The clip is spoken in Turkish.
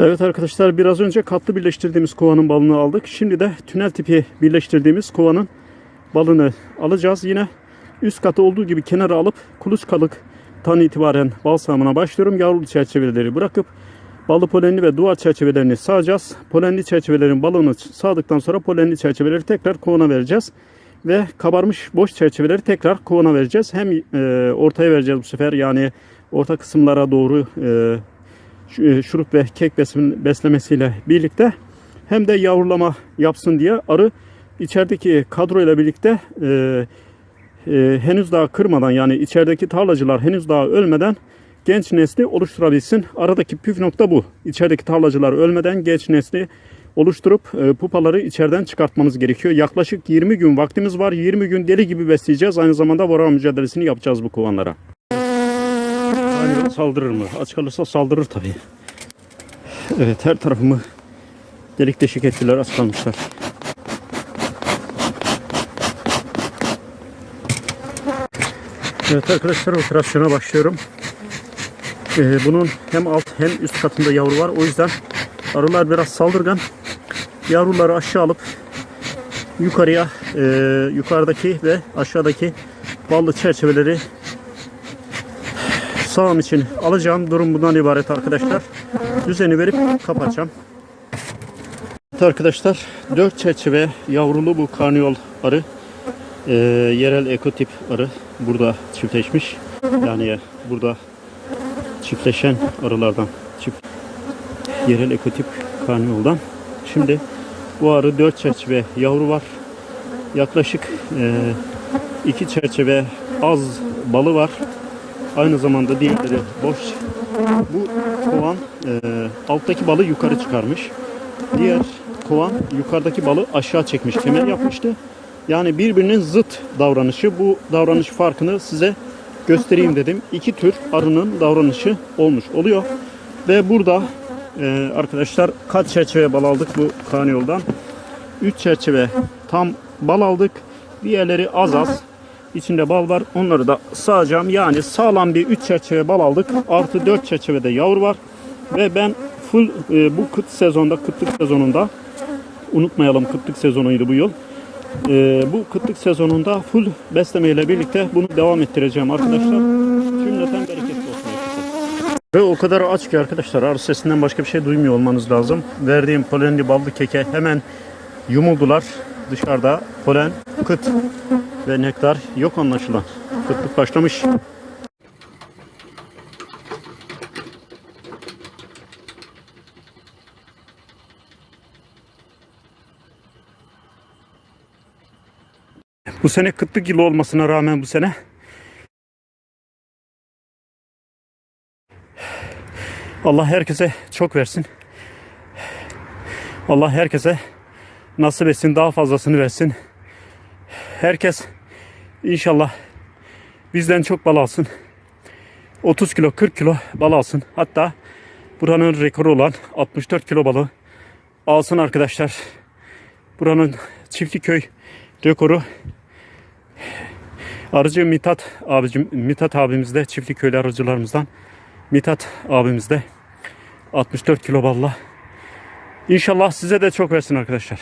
Evet arkadaşlar biraz önce katlı birleştirdiğimiz kovanın balını aldık. Şimdi de tünel tipi birleştirdiğimiz kovanın balını alacağız. Yine üst katı olduğu gibi kenara alıp kuluçkalıktan itibaren bal sağımına başlıyorum. Yavrulu çerçeveleri bırakıp ballı polenli ve duvar çerçevelerini sağacağız. Polenli çerçevelerin balını sağdıktan sonra polenli çerçeveleri tekrar kovana vereceğiz. Ve kabarmış boş çerçeveleri tekrar kovana vereceğiz. Hem e, ortaya vereceğiz bu sefer yani orta kısımlara doğru e, şurup ve kek beslemesiyle birlikte hem de yavrulama yapsın diye arı içerideki kadroyla birlikte e, e, henüz daha kırmadan yani içerideki tarlacılar henüz daha ölmeden genç nesli oluşturabilsin. Aradaki püf nokta bu. İçerideki tarlacılar ölmeden genç nesli oluşturup e, pupaları içeriden çıkartmanız gerekiyor. Yaklaşık 20 gün vaktimiz var. 20 gün deli gibi besleyeceğiz. Aynı zamanda vara mücadelesini yapacağız bu kovanlara. Hani saldırır mı? Aç kalırsa saldırır tabii. Evet her tarafımı delik deşik ettiler aç kalmışlar. Evet arkadaşlar operasyona başlıyorum. Ee, bunun hem alt hem üst katında yavru var. O yüzden arılar biraz saldırgan. Yavruları aşağı alıp yukarıya e, yukarıdaki ve aşağıdaki ballı çerçeveleri sağım için alacağım durum bundan ibaret arkadaşlar. Düzeni verip kapatacağım. Evet arkadaşlar 4 çerçeve yavrulu bu karniyol arı. Ee, yerel ekotip arı burada çiftleşmiş. Yani burada çiftleşen arılardan çift yerel ekotip karniyoldan. Şimdi bu arı 4 çerçeve yavru var. Yaklaşık 2 çerçeve az balı var. Aynı zamanda diğerleri boş. Bu kovan e, alttaki balı yukarı çıkarmış. Diğer kovan yukarıdaki balı aşağı çekmiş. Kemer yapmıştı. Yani birbirinin zıt davranışı. Bu davranış farkını size göstereyim dedim. İki tür arının davranışı olmuş oluyor. Ve burada e, arkadaşlar kaç çerçeve bal aldık bu karniyoldan? 3 çerçeve tam bal aldık. Diğerleri az az. İçinde bal var. Onları da sağacağım. Yani sağlam bir 3 çerçeve bal aldık. Artı 4 çerçevede yavru var. Ve ben full e, bu kıt sezonda, kıtlık sezonunda unutmayalım kıtlık sezonuydu bu yıl. E, bu kıtlık sezonunda full beslemeyle birlikte bunu devam ettireceğim arkadaşlar. Cümleten bereketli olsun. Ve o kadar aç ki arkadaşlar arı sesinden başka bir şey duymuyor olmanız lazım. Verdiğim polenli ballı keke hemen yumuldular. Dışarıda polen, kıt ve nektar yok anlaşılan. Kıtlık başlamış. Bu sene kıtlık yılı olmasına rağmen bu sene Allah herkese çok versin. Allah herkese nasip etsin daha fazlasını versin. Herkes inşallah bizden çok bal alsın. 30 kilo 40 kilo bal alsın. Hatta buranın rekoru olan 64 kilo balı alsın arkadaşlar. Buranın Çiftliköy rekoru Arıcı Mithat abicim, Mithat abimiz de Çiftliköy'lü arıcılarımızdan Mithat abimiz de 64 kilo balla. İnşallah size de çok versin arkadaşlar.